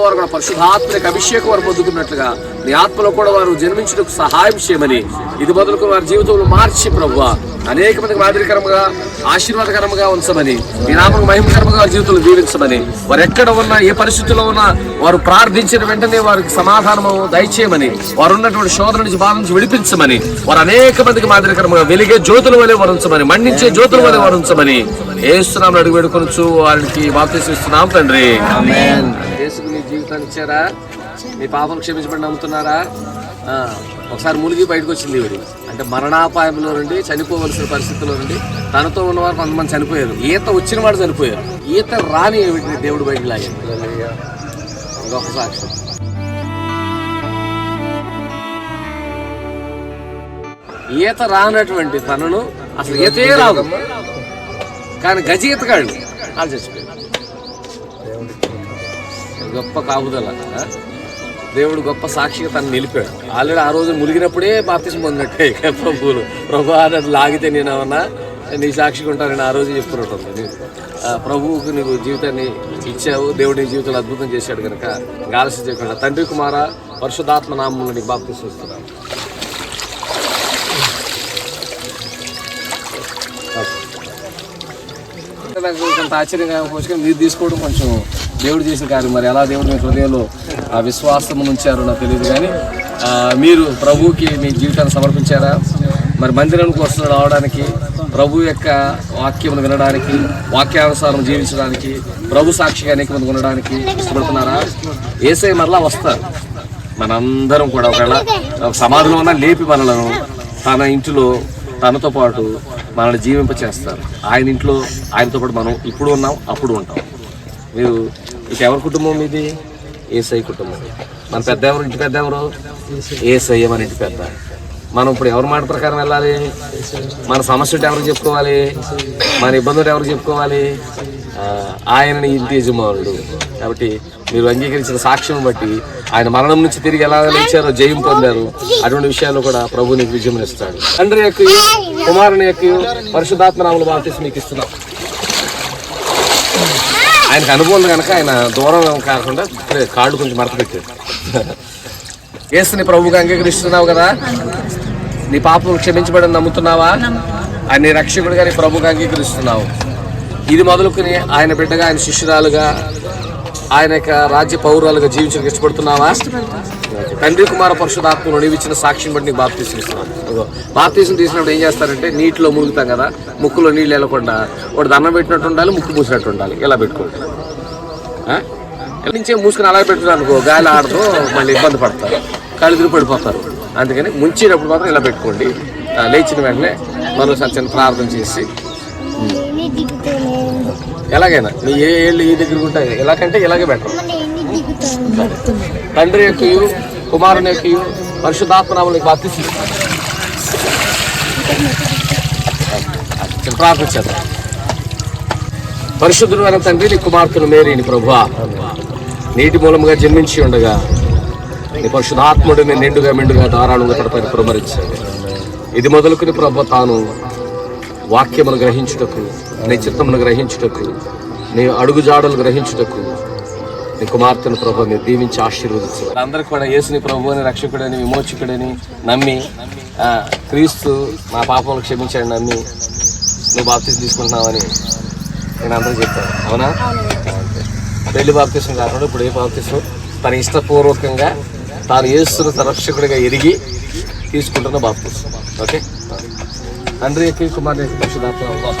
వారు కూడా పరిశుద్ధాత్మక అభిషేకం వారు పొందుకున్నట్లుగా నీ ఆత్మలో కూడా వారు జన్మించడానికి సహాయం చేయమని ఇది మొదలుకొని వారి జీవితంలో మార్చి ప్రభు అనేక మందికి మాదిరికరంగా ఆశీర్వాదకరంగా ఉంచమని నీ నామకు మహిమకరంగా వారి జీవితంలో జీవించమని వారు ఎక్కడ ఉన్నా ఏ పరిస్థితుల్లో ఉన్నా వారు ప్రార్థించిన వెంటనే వారికి సమాధానము దయచేయమని వారు ఉన్నటువంటి శోధన నుంచి బాధ నుంచి విడిపించమని వారు అనేక మందికి మాదిరికరంగా వెలిగే జ్యోతుల వలె వరించమని మండించే జ్యోతుల వలె వరించమని ఏస్తున్నాం అడుగు వేడుకొనొచ్చు వారికి బాప్తీసిస్తున్నాం తండ్రి. యేసుకు జీవితాన్ని ఇచ్చారా? మీ పాపం క్షమించబడి నమ్ముతున్నారా? ఆ, ఒకసారి మునిగి బయటకు వచ్చింది ఈవిడి. అంటే మరణాపాయంలో నుండి చనిపోవలసిన పరిస్థితుల్లో నుండి తనతో ఉన్నవారు కొంతమంది చనిపోయారు. ఈత వచ్చిన వాడు చనిపోయారు. ఈత రాని వీటిని దేవుడు బయటకు లాగాడు. సాక్ష్యం. ఈత రానటువంటి తనను అసలు ఈతే రాదు. కానీ గజ ఈతగాళ్ళు వాళ్ళు చచ్చిపోయారు. గొప్ప కాపుదల. దేవుడు గొప్ప సాక్షిగా తను నిలిపాడు. ఆల్రెడీ ఆ రోజు ములిగినప్పుడే బాప్తిసం పొందినట్టే ప్రభువులు. ప్రభు అని లాగితే నేనేమన్నా నీ సాక్షిగా ఉంటానని ఆ రోజు చెప్పుకున్నట్టుంది ప్రభువుకు నీకు జీవితాన్ని ఇచ్చావు దేవుడి నీ జీవితంలో అద్భుతం చేశాడు కనుక ఆలస్యం చేయకుండా. తండ్రి కుమార పరిశుధాత్మ నామంలో నీకు బాప్తిసం ఇస్తున్నాను నాకు కొంత ఆశ్చర్యంగా పోషకం మీరు తీసుకోవడం కొంచెం దేవుడు చేసిన కార్యం మరి ఎలా దేవుడు మీ హృదయంలో ఆ విశ్వాసం ఉంచారో నాకు తెలియదు కానీ మీరు ప్రభువుకి మీ జీవితాన్ని సమర్పించారా? మరి మందిరానికి వస్తున్న రావడానికి ప్రభు యొక్క వాక్యం వినడానికి వాక్యానుసారం జీవించడానికి ప్రభు సాక్షిగా అనేక మంది ఉండడానికి ఇష్టపడుతున్నారా? ఏసై మరలా వస్తారు. మనందరం కూడా ఒకవేళ సమాధిలో ఉన్న లేపి మనలను తన ఇంటిలో తనతో పాటు మనల్ని జీవింప చేస్తారు ఆయన ఇంట్లో ఆయనతో పాటు మనం ఇప్పుడు ఉన్నాం అప్పుడు ఉంటాం. మీరు ఇక ఎవరి కుటుంబం మీది? ఏసై కుటుంబం. మన పెద్ద ఎవరు ఇంటి పెద్ద ఎవరు ఏసయ్య మన ఇంటి పెద్ద. మనం ఇప్పుడు ఎవరి మాట ప్రకారం వెళ్ళాలి? మన సమస్య ఎవరికి చెప్పుకోవాలి? మన ఇబ్బందులు ఎవరికి చెప్పుకోవాలి? ఆయనని ఇంటి యజమానుడు. కాబట్టి మీరు అంగీకరించిన సాక్ష్యం బట్టి ఆయన మరణం నుంచి తిరిగి ఎలా లేచారో జయం పొందారు. అటువంటి విషయాల్లో కూడా ప్రభు నీకు విజయం ఇస్తాడు. తండ్రి యొక్క కుమారుని యొక్క పరిశుద్ధాత్మనామలు బాప్తీసి మీకు ఇస్తున్నాం. ఆయనకు అనుభవం కనుక ఆయన దూరం కాకుండా కాళ్ళు కొంచెం మడత పెట్టాడు యేసుని ప్రభువుగా అంగీకరిస్తున్నావు కదా? నీ పాపం క్షమించబడని నమ్ముతున్నావా? ఆయన నీ రక్షకుడిగా నీ ప్రభువుగా అంగీకరిస్తున్నావు. ఇది మొదలుకొని ఆయన బిడ్డగా ఆయన శిష్యురాలుగా ఆయన యొక్క రాజ్య పౌరాలుగా జీవించడానికి ఇష్టపడుతున్నావా? తండ్రి కుమార పరిశుధాత్మను నీవు ఇచ్చిన సాక్ష్యం బట్టి నీకు బాప్తీసం ఇస్తున్నాను. బాప్తీసం తీసినప్పుడు ఏం చేస్తారంటే నీటిలో మునుగుతాం కదా ముక్కులో నీళ్ళు వెళ్ళకుండా వాడు దండం పెట్టినట్టు ఉండాలి ముక్కు మూసినట్టు ఉండాలి. ఇలా? ఇక్కడ నుంచే మూసుకుని అలా పెట్టుకున్నారు అనుకో గాలి ఆడదు మళ్ళీ ఇబ్బంది పడతారు. కళ్ళు పడిపోతారు. అందుకని ముంచేటప్పుడు మాత్రం ఇలా పెట్టుకోండి. లేచిన వెంటనే మరోసారి చిన్న ప్రార్థన చేసి ఎలాగైనా మీ ఏ ఏళ్ళు ఈ దగ్గర ఉంటాయి ఎలాగంటే ఇలాగే బెటర్ తండ్రి యొక్క కుమారుని యొక్క పరిశుద్ధాత్మనామని బాప్తిసి ప్రార్థించారు పరిశుద్ధుడు అయిన తండ్రి నీ కుమార్తెను మేరీని ప్రభు నీటి మూలముగా జన్మించి ఉండగా నీ పరిశుధాత్ముడిని నిండుగా మెండుగా ధారాళంగా తడపైన ప్రమరించాడు ఇది మొదలుకుని ప్రభు తాను వాక్యమును గ్రహించుటకు నీ చిత్తమును గ్రహించుటకు నీ అడుగుజాడలు గ్రహించుటకు నీ కుమార్తెను ప్రభు మీరు దీవించి ఆశీర్వదించారు అందరికి కూడా యేసుని ప్రభు అని రక్షకుడని విమోచకుడని నమ్మి ఆ, క్రీస్తు నా పాపములు క్షమించాడు నమ్మి నువ్వు బాప్తీసం తీసుకుంటున్నావని నేను అందరూ చెప్పాను. అవునా. పెళ్ళి బాప్తీసం కాకుండా ఇప్పుడు ఏ బాప్తీసం? తన ఇష్టపూర్వకంగా తాను యేసును తన రక్షకుడిగా ఎరిగి తీసుకుంటున్న బాప్తీసం. ఓకే? తండ్రి యొక్క పరిశుద్ధాత్మ